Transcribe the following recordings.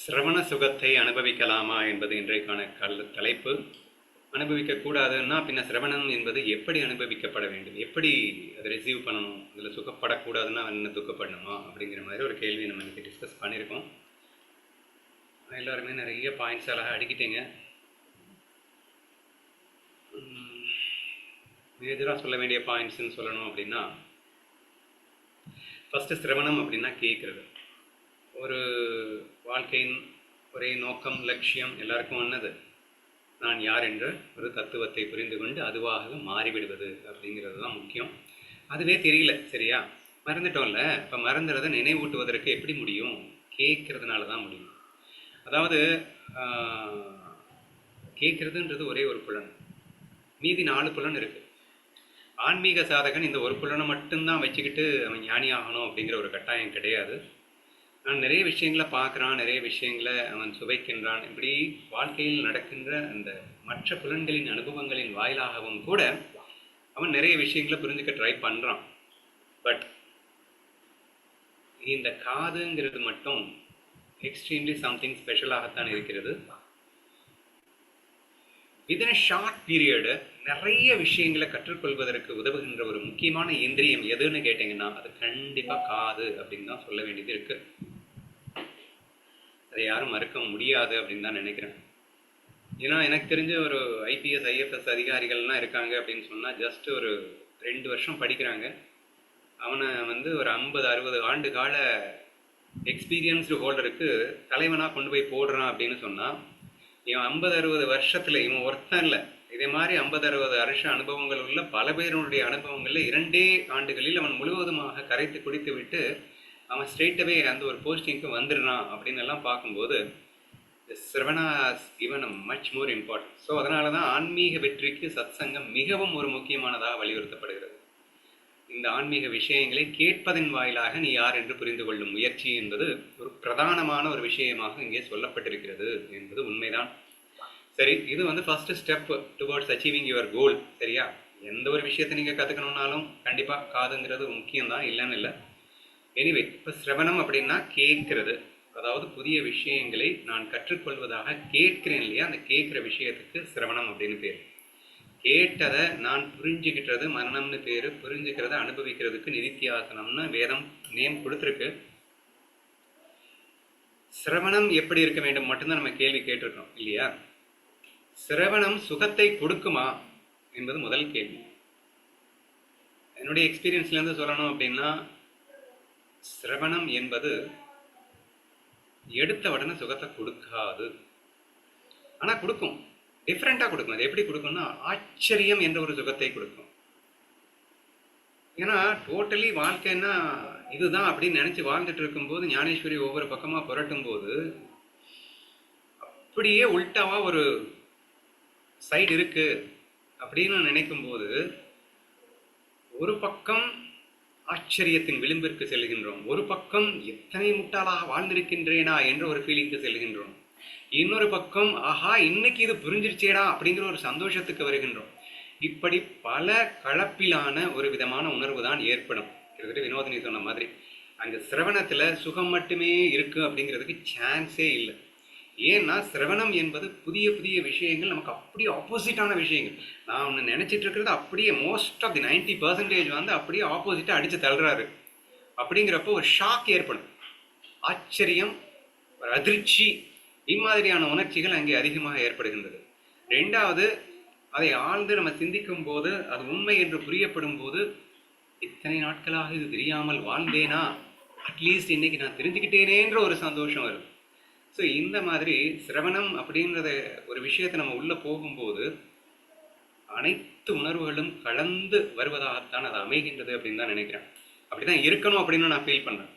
சிரவண சுகத்தை அனுபவிக்கலாமா என்பது இன்றைக்கான கல் தலைப்பு. அனுபவிக்கக்கூடாதுன்னா பின்ன சிரவணம் என்பது எப்படி அனுபவிக்கப்பட வேண்டும்? எப்படி அதை ரிசீவ் பண்ணணும்? அதில் சுகப்படக்கூடாதுன்னா என்ன துக்கப்படணுமா? அப்படிங்கிற மாதிரி ஒரு கேள்வி நம்ம இன்னைக்கு டிஸ்கஸ் பண்ணியிருக்கோம் எல்லாருமே நிறைய பாயிண்ட்ஸ் அழகாக அடிக்கிட்டீங்க. மேஜராக சொல்ல வேண்டிய பாயிண்ட்ஸ்னு சொல்லணும் அப்படின்னா ஃபஸ்ட்டு சிரவணம் அப்படின்னா கேட்குறது ஒரு வாழ்க்கையின் ஒரே நோக்கம் லட்சியம் எல்லாருக்கும் ஒன்னது நான் யார் என்ற ஒரு தத்துவத்தை புரிந்து கொண்டு அதுவாக மாறிவிடுவது அப்படிங்கிறது தான் முக்கியம். அதுவே தெரியல சரியா? மறந்துட்டோம்ல. இப்போ மறந்துறதை நினைவூட்டுவதற்கு எப்படி முடியும்? கேட்கறதுனால தான் முடியும். அதாவது கேட்குறதுன்றது ஒரே ஒரு புலன். மீதி நாலு புலன் இருக்குது ஆன்மீக சாதகன் இந்த ஒரு புலனை மட்டும்தான் வச்சுக்கிட்டு அவன் ஞானி ஆகணும் அப்படிங்கிற ஒரு கட்டாயம் கிடையாது. நான் நிறைய விஷயங்களை பார்க்குறான் நிறைய விஷயங்களை அவன் சுவைக்கின்றான். இப்படி வாழ்க்கையில் நடக்கின்ற அந்த மற்ற புலன்களின் அனுபவங்களின் வாயிலாகவும் கூட அவன் நிறைய விஷயங்களை புரிஞ்சுக்க ட்ரை பண்ணுறான் பட் இந்த காதுங்கிறது மட்டும் எக்ஸ்ட்ரீம்லி சம்திங் ஸ்பெஷலாகத்தான் இருக்கிறது. இதன் ஷார்ட் பீரியடு நிறைய விஷயங்களை கற்றுக்கொள்வதற்கு உதவுகின்ற ஒரு முக்கியமான இந்திரியம் எதுன்னு கேட்டிங்கன்னா அது கண்டிப்பாக காது அப்படின்னு தான் சொல்ல வேண்டியது இருக்குது அதை யாரும் மறுக்க முடியாது அப்படின்னு தான் நினைக்கிறேன். ஏன்னா எனக்கு தெரிஞ்ச ஒரு ஐபிஎஸ் ஐஎஃப்எஸ் அதிகாரிகள்லாம் இருக்காங்க அப்படின்னு சொன்னால் ஜஸ்ட் ஒரு ரெண்டு வருஷம் படிக்கிறாங்க. அவனை வந்து ஒரு ஐம்பது அறுபது ஆண்டு கால எக்ஸ்பீரியன்ஸ்டு ஹோல்டருக்கு தலைவனாக கொண்டு போய் போடுறான் அப்படின்னு சொன்னால் இவன் ஐம்பது அறுபது வருஷத்தில் இவன் ஒருத்தன் இல்லை. இதே மாதிரி ஐம்பது அறுபது வருஷ அனுபவங்கள் உள்ள பல பேருடைய அனுபவங்களில் இரண்டே ஆண்டுகளில் அவன் முழுவதுமாக கரைத்து குடித்து விட்டு அவன் ஸ்ட்ரெயிட்டவே அந்த ஒரு போஸ்டிங்க்கு வந்துடுறான் அப்படின்னு எல்லாம் பார்க்கும்போது சிரவணாஸ் இவன் மச் மோர் இம்பார்ட்டன்ட் ஸோ அதனால தான் ஆன்மீக வெற்றிக்கு சத்சங்கம் மிகவும் ஒரு முக்கியமானதாக வலியுறுத்தப்படுகிறது. இந்த ஆன்மீக விஷயங்களை கேட்பதன் வாயிலாக நீ யார் என்று புரிந்து கொள்ளும் முயற்சி என்பது ஒரு பிரதானமான ஒரு விஷயமாக இங்கே சொல்லப்பட்டிருக்கிறது என்பது உண்மைதான். சரி இது வந்து first step towards achieving your goal சரியா? எந்த ஒரு விஷயத்தை நீங்கள் கற்றுக்கணுன்னாலும் கண்டிப்பாக காதுங்கிறது முக்கியம்தான் இல்லைன்னு இல்லை. எனிவே இப்போ சிரவணம் அப்படின்னா கேட்கறது. அதாவது புதிய விஷயங்களை நான் கற்றுக்கொள்வதாக கேட்கிறேன் இல்லையா? அந்த கேட்குற விஷயத்துக்கு சிரவணம் அப்படின்னு பேர். கேட்டதை நான் புரிஞ்சுக்கிட்டது மரணம்னு பேர். புரிஞ்சுக்கிறத அனுபவிக்கிறதுக்கு நிதித்தியாசனம்னு வேதம் நேம் கொடுத்துருக்கு. சிரவணம் எப்படி இருக்க வேண்டும் மட்டும்தான் நம்ம கேள்வி கேட்டிருக்கோம் இல்லையா? சிரவணம் சுகத்தை கொடுக்குமா என்பது முதல் கேள்வி. என்னுடைய எக்ஸ்பீரியன்ஸ்லேருந்து சொல்லணும் அப்படின்னா சிரவணம் என்பது எடுத்த உடனே சுகத்தை கொடுக்காது. ஆனால் கொடுக்கும். டிஃப்ரெண்ட்டாக கொடுக்கும். அது எப்படி கொடுக்கும்னா ஆச்சரியம் என்ற ஒரு சுகத்தை கொடுக்கும். ஏன்னா டோட்டலி வாழ்க்கைன்னா இதுதான் அப்படின்னு நினச்சி வாழ்ந்துட்டு இருக்கும்போது ஞானேஸ்வரி ஒவ்வொரு பக்கமாக புரட்டும் போது அப்படியே உல்ட்டாவா ஒரு சைடு இருக்கு அப்படின்னு நினைக்கும் போது ஒரு பக்கம் ஆச்சரியத்தின் விளிம்பிற்கு செல்கின்றோம். ஒரு பக்கம் எத்தனை முட்டாளாக வாழ்ந்திருக்கின்றேனா என்ற ஒரு ஃபீலிங்க்கு செல்கின்றோம். இன்னொரு பக்கம் ஆஹா இன்னைக்கு இது புரிஞ்சிருச்சேடா அப்படிங்கிற ஒரு சந்தோஷத்துக்கு வருகின்றோம். இப்படி பல கலப்பிலான ஒரு விதமான உணர்வு தான் ஏற்படும். கிட்டத்தட்ட வினோதினி சொன்ன மாதிரி. அங்கே சிரவணத்தில் சுகம் மட்டுமே இருக்குது அப்படிங்கிறதுக்கு சான்ஸே இல்லை. ஏன்னா சிரவணம் என்பது புதிய புதிய விஷயங்கள் நமக்கு அப்படியே ஆப்போசிட்டான விஷயங்கள். நான் ஒன்று நினச்சிட்டு இருக்கிறது அப்படியே most of the ninety percentage வந்து அப்படியே ஆப்போசிட்டாக அடித்து தள்ளுறாரு. அப்படிங்கிறப்போ ஒரு ஷாக் ஏற்படும். ஆச்சரியம் ஒரு அதிர்ச்சி இம்மாதிரியான உணர்ச்சிகள் அங்கே அதிகமாக ஏற்படுகின்றது. ரெண்டாவது அதை ஆழ்ந்து நம்ம சிந்திக்கும் போது அது உண்மை என்று புரியப்படும் போது இத்தனை நாட்களாக இது தெரியாமல் வாழ்ந்தேனா? அட்லீஸ்ட் இன்னைக்கு நான் தெரிஞ்சுக்கிட்டேனேன்ற ஒரு சந்தோஷம் வரும். ஸோ இந்த மாதிரி சிரவணம் அப்படின்றத ஒரு விஷயத்தை நம்ம உள்ளே போகும்போது அனைத்து உணர்வுகளும் கலந்து வருவதாகத்தான் அது அமைகின்றது அப்படின்னு தான் நினைக்கிறேன். அப்படிதான் இருக்கணும் அப்படின்னு நான் ஃபீல் பண்ணேன்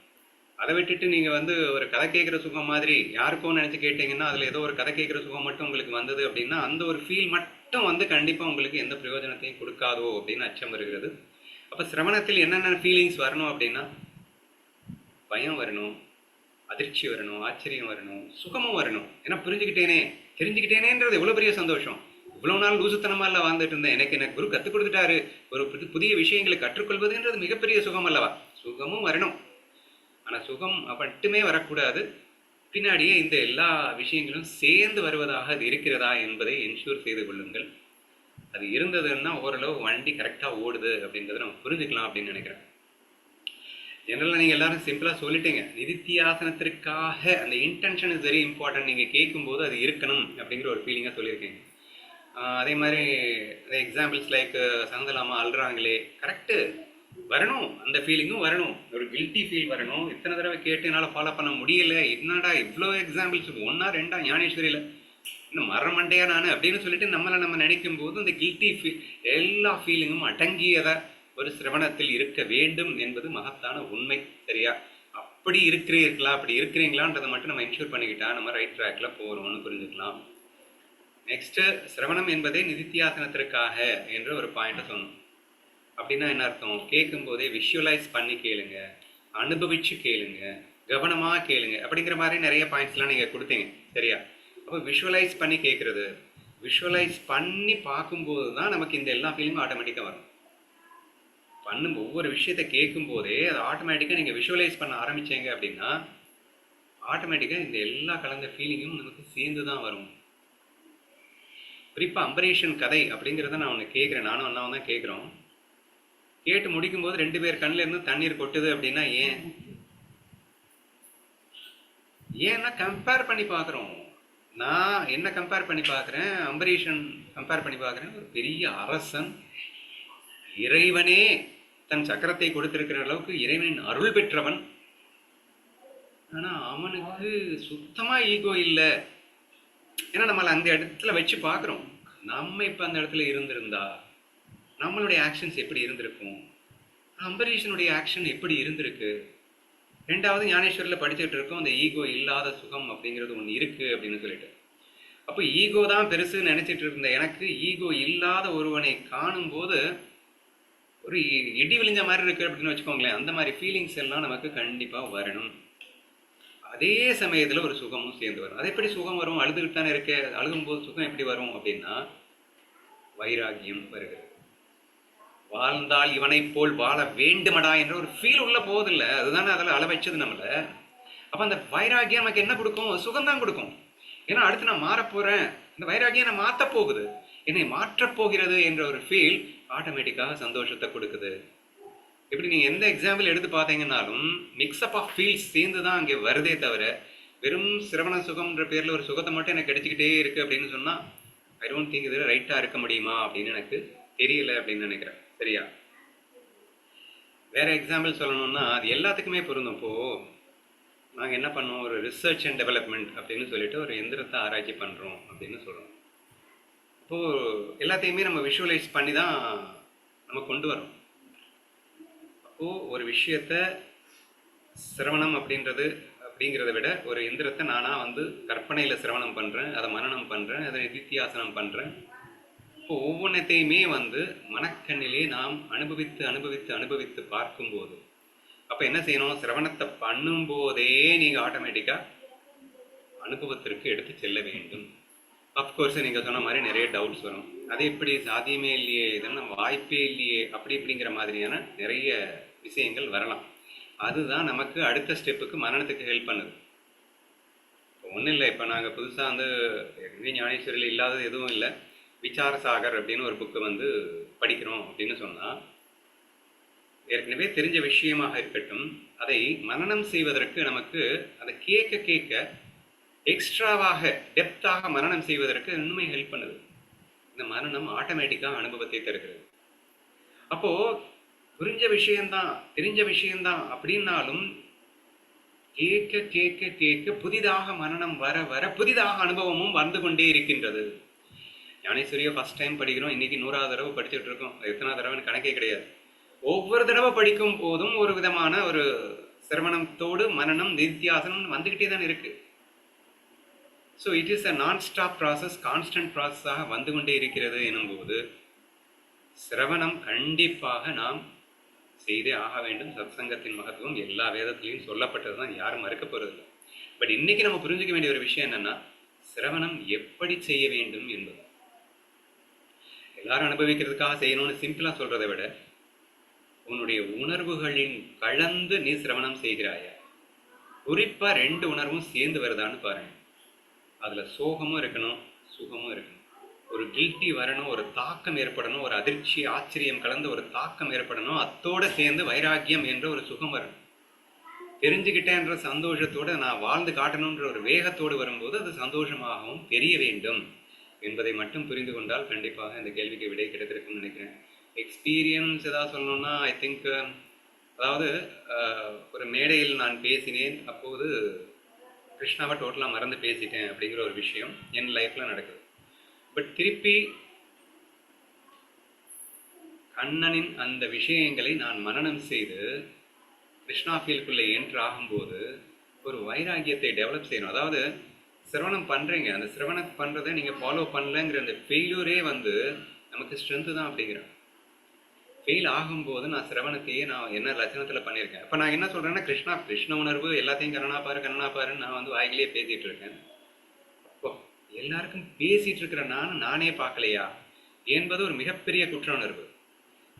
அதை விட்டுட்டு நீங்கள் வந்து ஒரு கதை கேட்குற சுகம் மாதிரி யாருக்கோ நினச்சி கேட்டிங்கன்னா அதில் ஏதோ ஒரு கதை கேட்குற சுகம் மட்டும் உங்களுக்கு வந்தது அப்படின்னா அந்த ஒரு ஃபீல் மட்டும் வந்து கண்டிப்பாக உங்களுக்கு எந்த பிரயோஜனத்தையும் கொடுக்காதோ அப்படின்னு அச்சம் வருகிறது. அப்போ சிரவணத்தில் என்னென்ன ஃபீலிங்ஸ் வரணும் அப்படின்னா பயம் வரணும் அதிர்ச்சி வரணும் ஆச்சரியம் வரணும் சுகமும் வரணும். ஏன்னா புரிஞ்சுக்கிட்டேனே தெரிஞ்சுக்கிட்டேனேன்றது எவ்வளோ பெரிய சந்தோஷம். இவ்வளோ நாள் லூசுத்தனமா இல்லை வாழ்ந்துட்டு இருந்தேன். எனக்கு எனக்கு குரு கற்றுக் கொடுத்துட்டாரு. ஒரு புது- புதிய விஷயங்களை கற்றுக்கொள்வதுன்றது மிகப்பெரிய சுகம் அல்லவா? சுகமும் வரணும். ஆனால் சுகம் மட்டுமே வரக்கூடாது. பின்னாடியே இந்த எல்லா விஷயங்களும் சேர்ந்து வருவதாக அது இருக்கிறதா என்பதை என்ஷூர் செய்து கொள்ளுங்கள். அது இருந்ததுன்னா ஓரளவு வண்டி கரெக்டாக ஓடுது அப்படின்றத நம்ம புரிஞ்சுக்கலாம் அப்படின்னு நினைக்கிறேன். ஜெனரலாக நீங்கள் எல்லாரும் சிம்பிளாக சொல்லிட்டீங்க. நிதித்தியாசனத்திற்காக அந்த இன்டென்ஷன் இஸ் வெரி இம்பார்ட்டன்ட் நீங்கள் கேட்கும்போது அது இருக்கணும் அப்படிங்கிற ஒரு ஃபீலிங்காக சொல்லியிருக்கீங்க. அதே மாதிரி எக்ஸாம்பிள்ஸ் லைக் சந்தலாமா அழுறாங்களே கரெக்டு வரணும். அந்த ஃபீலிங்கும் வரணும். ஒரு கில்ட்டி ஃபீல் வரணும். இத்தனை தடவை கேட்டு என்னால் ஃபாலோ பண்ண முடியல. என்னடா இவ்வளோ எக்ஸாம்பிள்ஸ் ஒன்றா ரெண்டா ஞானேஸ்வரியில். இன்னும் மரமண்டையா நான் அப்படின்னு சொல்லிட்டு நம்மளை நம்ம நினைக்கும் போது அந்த கில்ட்டி ஃபீல் எல்லா ஃபீலிங்கும் அடங்கியதை ஒரு சிரவணத்தில் இருக்க வேண்டும் என்பது மகத்தான உண்மை சரியா? அப்படி இருக்கிறீர்களா? அப்படி இருக்கிறீங்களான்றதை மட்டும் நம்ம இன்ஷூர் பண்ணிக்கிட்டா நம்ம ரைட் ட்ராக்ல போகிறோம்னு புரிஞ்சுக்கலாம். நெக்ஸ்ட் சிரவணம் என்பதே நிதித்தியாசனத்திற்காக என்ற ஒரு பாயிண்ட்டை சொன்னோம். அப்படின்னா என்ன அர்த்தம்? கேட்கும் போதே விஷுவலைஸ் பண்ணி கேளுங்க. அனுபவிச்சு கேளுங்க. கவனமாக கேளுங்க. அப்படிங்கிற மாதிரி நிறைய பாயிண்ட்ஸ்லாம் நீங்கள் கொடுத்தீங்க சரியா? அப்போ விஷுவலைஸ் பண்ணி கேட்குறது. விஷுவலைஸ் பண்ணி பார்க்கும்போது தான் நமக்கு இந்த எல்லா ஃபீலிங்கும் ஆட்டோமேட்டிக்காக வரும். பண்ணும் ஒவ்வொரு விஷயத்தை கேட்கும் போதே அதை ஆட்டோமேட்டிக்காக நீங்கள் விஷுவலைஸ் பண்ண ஆரம்பித்தீங்க அப்படின்னா ஆட்டோமேட்டிக்காக இந்த எல்லா கலந்த ஃபீலிங்கும் நமக்கு சேர்ந்து தான் வரும். குறிப்பாக அம்பரீஷன் கதை அப்படிங்கிறத நான் ஒன்று கேட்குறேன். நானும் அண்ணாவும் தான் கேட்குறோம். கேட்டு முடிக்கும்போது ரெண்டு பேர் கண்ணில் இருந்து தண்ணீர் கொட்டுது அப்படின்னா ஏன்? ஏன்னா கம்பேர் பண்ணி பார்க்குறோம். நான் என்ன கம்பேர் பண்ணி பார்க்குறேன்? அம்பரீஷன் கம்பேர் பண்ணி பார்க்குறேன். ஒரு பெரிய அரசன் இறைவனே தன் சக்கரத்தை கொடுத்திருக்கிற அளவுக்கு இறைவனின் அருள் பெற்றவன். ஆனா அவனுக்கு சுத்தமா ஈகோ இல்லை. ஏன்னா நம்மளை அந்த இடத்துல வச்சு பார்க்குறோம். நம்ம இப்போ அந்த இடத்துல இருந்திருந்தா நம்மளுடைய ஆக்ஷன்ஸ் எப்படி இருந்திருக்கும்? அம்பரீஷனுடைய ஆக்ஷன் எப்படி இருந்திருக்கு? ரெண்டாவது ஞானேஸ்வரில் படிச்சுட்டு இருக்கோம் அந்த ஈகோ இல்லாத சுகம் அப்படிங்கிறது ஒன்று இருக்குது அப்படின்னு சொல்லிட்டு. அப்போ ஈகோ தான் பெருசுன்னு நினச்சிட்டு இருந்த எனக்கு ஈகோ இல்லாத ஒருவனை காணும்போது ஒரு இ- இடி விழிஞ்ச மாதிரி இருக்கு அப்படின்னு வச்சுக்கோங்களேன் அந்த மாதிரி ஃபீலிங்ஸ் எல்லாம் நமக்கு கண்டிப்பாக வரணும். அதே சமயத்தில் ஒரு சுகமும் சேர்ந்து வரும். அது எப்படி சுகம் வரும்? அழுதுகிட்டு தானே இருக்கு. அழுகும்போது சுகம் எப்படி வரும் அப்படின்னா வைராகியம் வருகிறது. வாழ்ந்தால் இவனை போல் வாழ வேண்டுமடா என்ற ஒரு ஃபீல் உள்ள போதில்ல அதுதானே அதில் அள வச்சது நம்மளை. அப்போ அந்த வைராகியம் நமக்கு என்ன கொடுக்கும்? சுகம் தான் கொடுக்கும். ஏன்னா அடுத்து நான் மாறப் போறேன். இந்த வைராகியம் என்னை மாற்றப் போகுது. என்னை மாற்றப் போகிறது என்ற ஒரு ஃபீல் ஆட்டோமேட்டிக்காக சந்தோஷத்தை கொடுக்குது. இப்படி நீங்கள் எந்த எக்ஸாம்பிள் எடுத்து பார்த்தீங்கன்னாலும் மிக்ஸ்அப் ஆஃப் ஃபீல்ஸ் சேர்ந்து தான் அங்கே வருதே தவிர வெறும் சிரவண சுகம்ன்ற பேரில் ஒரு சுகத்தை மட்டும் எனக்கு கிடைச்சிக்கிட்டே இருக்குது அப்படின்னு சொன்னால் ஐ டோன்ட் திங்க் இதில் ரைட்டாக இருக்க முடியுமா? அப்படின்னு எனக்கு தெரியல அப்படின்னு நினைக்கிறேன். சரியா? வேறு எக்ஸாம்பிள் சொல்லணும்னா அது எல்லாத்துக்குமே பொருந்தும். இப்போ நாங்கள் என்ன பண்ணோம்? ஒரு ரிசர்ச் அண்ட் டெவலப்மெண்ட் அப்படின்னு சொல்லிட்டு ஒரு எந்திரத்தை ஆராய்ச்சி பண்ணுறோம் அப்படின்னு சொல்கிறோம் இப்போது எல்லாத்தையுமே நம்ம விஷுவலைஸ் பண்ணி தான் நம்ம கொண்டு வரோம் அப்போது ஒரு விஷயத்த சிரவணம் அப்படின்றது அப்படிங்கிறத விட ஒரு எந்திரத்தை நானாக வந்து கற்பனையில் சிரவணம் பண்ணுறேன் அதை மனநம் பண்ணுறேன் அதை நிதித்தியாசனம் பண்ணுறேன் இப்போ ஒவ்வொன்றத்தையுமே வந்து மனக்கண்ணிலே நாம் அனுபவித்து அனுபவித்து அனுபவித்து பார்க்கும்போது அப்போ என்ன செய்யணும்? சிரவணத்தை பண்ணும்போதே நீங்கள் ஆட்டோமேட்டிக்காக அனுபவத்திற்கு எடுத்து செல்ல வேண்டும். அஃப்கோர்ஸ் நீங்கள் சொன்ன மாதிரி நிறைய டவுட்ஸ் வரும். அது எப்படி சாத்தியமே இல்லையே இதெல்லாம் வாய்ப்பே இல்லையே அப்படி இப்படிங்கிற மாதிரியான நிறைய விஷயங்கள் வரலாம். அதுதான் நமக்கு அடுத்த ஸ்டெப்புக்கு மரணத்துக்கு ஹெல்ப் பண்ணுது. ஒன்றும் இல்லை இப்போ நாங்கள் புதுசாக வந்து எங்கே ஞானேஸ்வரியில் இல்லாதது எதுவும் இல்லை. விசார சாகர் அப்படின்னு ஒரு புக்கு வந்து படிக்கிறோம் அப்படின்னு சொன்னால் ஏற்கனவே தெரிஞ்ச விஷயமாக இருக்கட்டும் அதை மரணம் செய்வதற்கு நமக்கு அதை கேட்க கேட்க எக்ஸ்ட்ராவாக டெப்த்தாக மரணம் செய்வதற்கு இன்னுமே ஹெல்ப் பண்ணுது. இந்த மரணம் ஆட்டோமேட்டிக்காக அனுபவத்தை தருகிறது. அப்போது புரிஞ்ச விஷயம்தான் தெரிஞ்ச விஷயம்தான் அப்படின்னாலும் கேட்க கேட்க கேட்க புதிதாக மரணம் வர வர புதிதாக அனுபவமும் வந்து கொண்டே இருக்கின்றது. ஞானேஸ்வரியை ஃபஸ்ட் டைம் படிக்கிறோம். இன்னைக்கு நூறாவது தடவை படிச்சுட்டு இருக்கோம். எத்தனாவது தடவைன்னு கணக்கே கிடையாது. ஒவ்வொரு தடவை படிக்கும் போதும் ஒரு விதமான ஒரு சிரவணத்தோடு மரணம் நித்தியாசனம் வந்துக்கிட்டே தான் இருக்குது ஸோ இட் இஸ் அ நான் ஸ்டாப் ப்ராசஸ் கான்ஸ்டன்ட் ப்ராசஸாக வந்து கொண்டே இருக்கிறது எனும்போது சிரவணம் கண்டிப்பாக நாம் செய்தே ஆக வேண்டும். சத்சங்கத்தின் மகத்துவம் எல்லா வேதத்திலையும் சொல்லப்பட்டது தான் யாரும் மறுக்க போறதில்லை பட் இன்னைக்கு நம்ம புரிஞ்சுக்க வேண்டிய ஒரு விஷயம் என்னன்னா சிரவணம் எப்படி செய்ய வேண்டும் என்பது. எல்லாரும் அனுபவிக்கிறதுக்காக செய்யணும்னு சிம்பிளாக சொல்கிறத விட உன்னுடைய உணர்வுகளின் கலந்து நீ சிரவணம் செய்கிறாயா? குறிப்பாக ரெண்டு உணர்வும் சேர்ந்து வருதான்னு பாருங்க. அதில் சோகமும் இருக்கணும் சுகமும் இருக்கணும். ஒரு கில்ட்டி வரணும் ஒரு தாக்கம் ஏற்படணும் ஒரு அதிர்ச்சி ஆச்சரியம் கலந்த ஒரு தாக்கம் ஏற்படணும் அத்தோடு சேர்ந்து வைராக்கியம் என்ற ஒரு சுகம் வரணும். தெரிஞ்சுக்கிட்டேன்ற சந்தோஷத்தோடு நான் வாழ்ந்து காட்டணுன்ற ஒரு வேகத்தோடு வரும்போது அது சந்தோஷமாகவும் தெரிய வேண்டும் என்பதை மட்டும் புரிந்து கொண்டால் கண்டிப்பாக இந்த கேள்விக்கு விடை கிடைத்திருக்கும்னு நினைக்கிறேன். எக்ஸ்பீரியன்ஸ் ஏதாவது சொல்லணும்னா ஐ திங்க் அதாவது ஒரு மேடையில் நான் பேசினேன் அப்போது கிருஷ்ணாவை டோட்டலாக மறந்து பேசிட்டேன் அப்படிங்கிற ஒரு விஷயம் என் லைஃப்பில் நடக்குது. பட் திருப்பி கண்ணனின் அந்த விஷயங்களை நான் மனநம் செய்து கிருஷ்ணா ஃபீல்டுக்குள்ளே என்ட்ரு ஆகும்போது ஒரு வைராகியத்தை டெவலப் செய்யணும். அதாவது சிரவணம் பண்ணுறீங்க அந்த சிரவணம் பண்ணுறதை நீங்கள் ஃபாலோ பண்ணலங்கிற அந்த ஃபெயிலியூரே வந்து நமக்கு ஸ்ட்ரென்த்து தான் அப்படிங்கிறேன் ஃபெயில் ஆகும்போது நான் சிரவணத்தையே நான் என்ன லட்சணத்தில் பண்ணியிருக்கேன். இப்போ நான் என்ன சொல்கிறேன்னா கிருஷ்ணா கிருஷ்ண உணர்வு எல்லாத்தையும் கண்ணனா பாரு கண்ணனா பாருன்னு நான் வந்து வாயிலேயே பேசிகிட்டு இருக்கேன். அப்போ எல்லாருக்கும் பேசிகிட்டு இருக்கிற நான் நானே பார்க்கலையா? என்பது ஒரு மிகப்பெரிய குற்ற உணர்வு.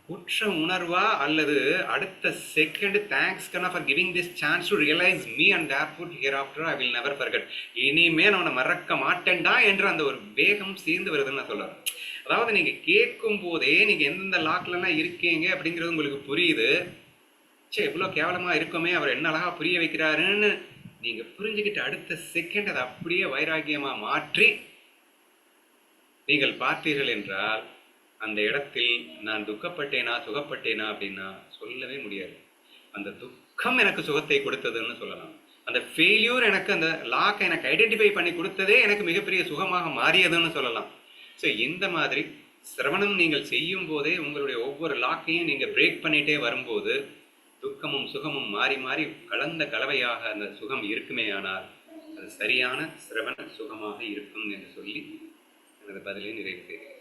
குற்ற உணர்வா அல்லது அடுத்த second thanks Kanna for giving this chance to realise me and therefore here after I will never forget இனிமே நான் உன்னை மறக்க மாட்டேன்டா என்று அந்த ஒரு வேகம் சேர்ந்து வருதுன்னு நான் சொல்லுவேன் அதாவது நீங்கள் கேட்கும் போதே நீங்கள் எந்தெந்த லாக்லலாம் இருக்கீங்க அப்படிங்கிறது உங்களுக்கு புரியுது. சே இவ்வளோ கேவலமா இருக்குமே அவர் என்ன அழகா புரிய வைக்கிறாருன்னு நீங்கள் புரிஞ்சுக்கிட்டு அடுத்த செகண்ட் அதை அப்படியே வைராக்கியமாக மாற்றி நீங்கள் பார்த்தீர்கள் என்றால் அந்த இடத்தில் நான் துக்கப்பட்டேனா சுகப்பட்டேனா அப்படின்னா சொல்லவே முடியாது. அந்த துக்கம் எனக்கு சுகத்தை கொடுத்ததுன்னு சொல்லலாம். அந்த ஃபெயில்யூர் எனக்கு அந்த லாக்கை எனக்கு ஐடென்டிஃபை பண்ணி கொடுத்ததே எனக்கு மிகப்பெரிய சுகமாக மாறியதுன்னு சொல்லலாம். ஸோ இந்த மாதிரி சிரவணம் நீங்கள் செய்யும் போதே உங்களுடைய ஒவ்வொரு லாக்கையும் நீங்கள் பிரேக் பண்ணிட்டே வரும்போது துக்கமும் சுகமும் மாறி மாறி கலந்த கலவையாக அந்த சுகம் இருக்குமே ஆனால் அது சரியான சிரவண சுகமாக இருக்கும் என்று சொல்லி எனது பதிலை நிறைவு செய்கிறேன்.